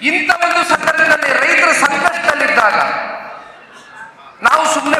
ಇಂಥ ಒಂದು ಸಂದರ್ಭದಲ್ಲಿ ರೈತರು ಸಂಕಷ್ಟದಲ್ಲಿದ್ದಾಗ ನಾವು ಸುಮ್ಮನೆ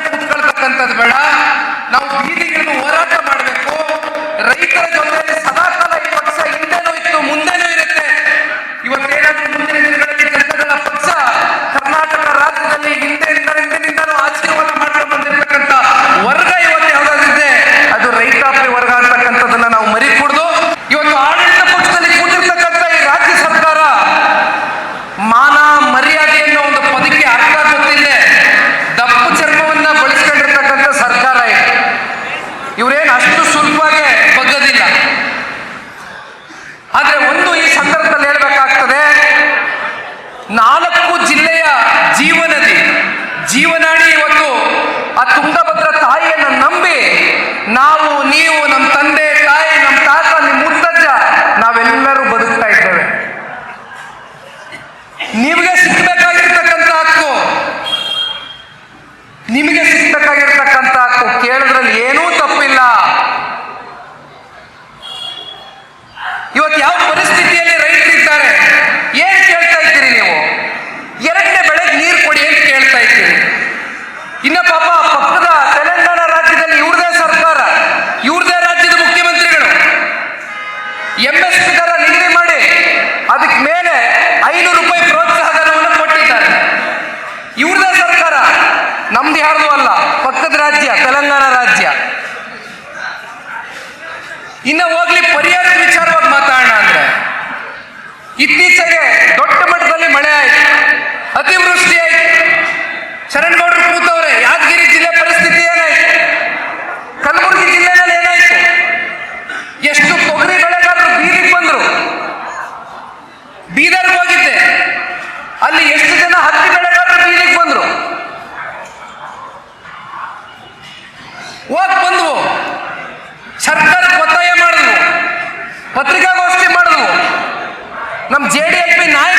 ಜೀವನ ಇನ್ನ ಪಾಪ ಪಕ್ಕದ ತೆಲಂಗಾಣ ರಾಜ್ಯದಲ್ಲಿ ಇವ್ರದೇ ಸರ್ಕಾರ, ಇವ್ರದೇ ರಾಜ್ಯದ ಮುಖ್ಯಮಂತ್ರಿಗಳು. ಎಂ ಎಸ್ ಪಿ ದರ ನಿಗದಿ ಮಾಡಿ ಅದಕ್ಕೆ ಮೇಲೆ ಐನೂರು ರೂಪಾಯಿ ಪ್ರೋತ್ಸಾಹ ಧನವನ್ನು ಕೊಟ್ಟಿದ್ದಾರೆ. ಇವ್ರದೇ ಸರ್ಕಾರ, ನಮ್ದು ಯಾರ್ದು ಅಲ್ಲ, ಪಕ್ಕದ ರಾಜ್ಯ, ತೆಲಂಗಾಣ ರಾಜ್ಯ. ಇನ್ನ ಹೋಗ್ಲಿ ಪರಿಹಾರದ ವಿಚಾರವಾಗಿ ಮಾತಾಡೋಣ ಅಂದ್ರೆ. ಇತ್ತೀಚೆಗೆ ದೊಡ್ಡ ಮಟ್ಟದಲ್ಲಿ ಮಳೆ ಆಯಿತು, ಅತಿವೃಷ್ಟಿ ಆಯಿತು. ಶರಣಗೌಡರು ಕೂತವ್ರೆ, ಯಾದಗಿರಿ ಜಿಲ್ಲೆ ಪರಿಸ್ಥಿತಿ ಏನಾಯ್ತು? ಕಲಬುರಗಿ ಜಿಲ್ಲೆನಲ್ಲಿ ಏನಾಯ್ತು? ಎಷ್ಟು ತೊಗರಿ ಬೆಳೆಗಾರರು ಬೀದಿಗೆ ಬಂದ್ರು. ಬೀದರ್ಗೆ ಹೋಗಿದ್ದೆ. ಅಲ್ಲಿ ಎಷ್ಟು ಜನ ಹತ್ತಿ ಬೆಳೆಗಾರರು ಬೀದಿಗೆ ಬಂದ್ರು? ಹೋಗಿ ಬಂದ್ವು. ಸರ್ಕಾರ ಒತ್ತಾಯ ಮಾಡಿದ್ವು. ಪತ್ರಿಕಾಗೋಷ್ಠಿ ಮಾಡಿದ್ವು. ನಮ್ಮ ಜೆ ಡಿ ಎಲ್ ಪಿ ನಾಯಕರು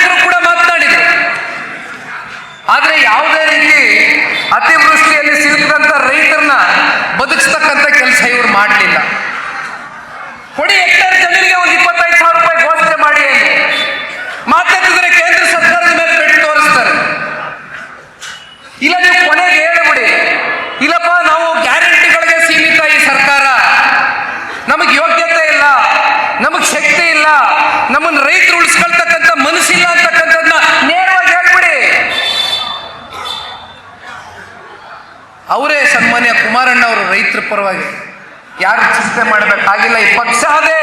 ಇಲ್ಲ ನೀವು ಕೊನೆಗೆ ಹೇಳ್ಬಿಡಿ. ಇಲ್ಲಪ್ಪ, ನಾವು ಗ್ಯಾರಂಟಿಗಳಿಗೆ ಸೀಮಿತ ಈ ಸರ್ಕಾರ. ನಮಗೆ ಯೋಗ್ಯತೆ ಇಲ್ಲ, ನಮಗೆ ಶಕ್ತಿ ಇಲ್ಲ ನಮ್ಮನ್ನು ರೈತರು ಉಳಿಸ್ಕೊಳ್ತಕ್ಕಂಥ ಮನಸ್ಸಿಲ್ಲ ಅಂತಕ್ಕಂಥದ್ದನ್ನ ನೇರವಾಗಿ ಹೇಳ್ಬಿಡಿ. ಅವರೇ ಸನ್ಮಾನ್ಯ ಕುಮಾರಣ್ಣ ಅವರು ರೈತರ ಪರವಾಗಿ ಯಾರು ಚಿಂತೆ ಮಾಡಬೇಕಾಗಿಲ್ಲ. ಈ ಪಕ್ಷ ಅದೇ,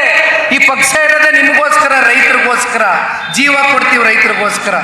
ಈ ಪಕ್ಷ ಇರೋದೇ ನಿಮಗೋಸ್ಕರ, ರೈತರಿಗೋಸ್ಕರ, ಜೀವ ಕೊಡ್ತೀವಿ ರೈತರಿಗೋಸ್ಕರ.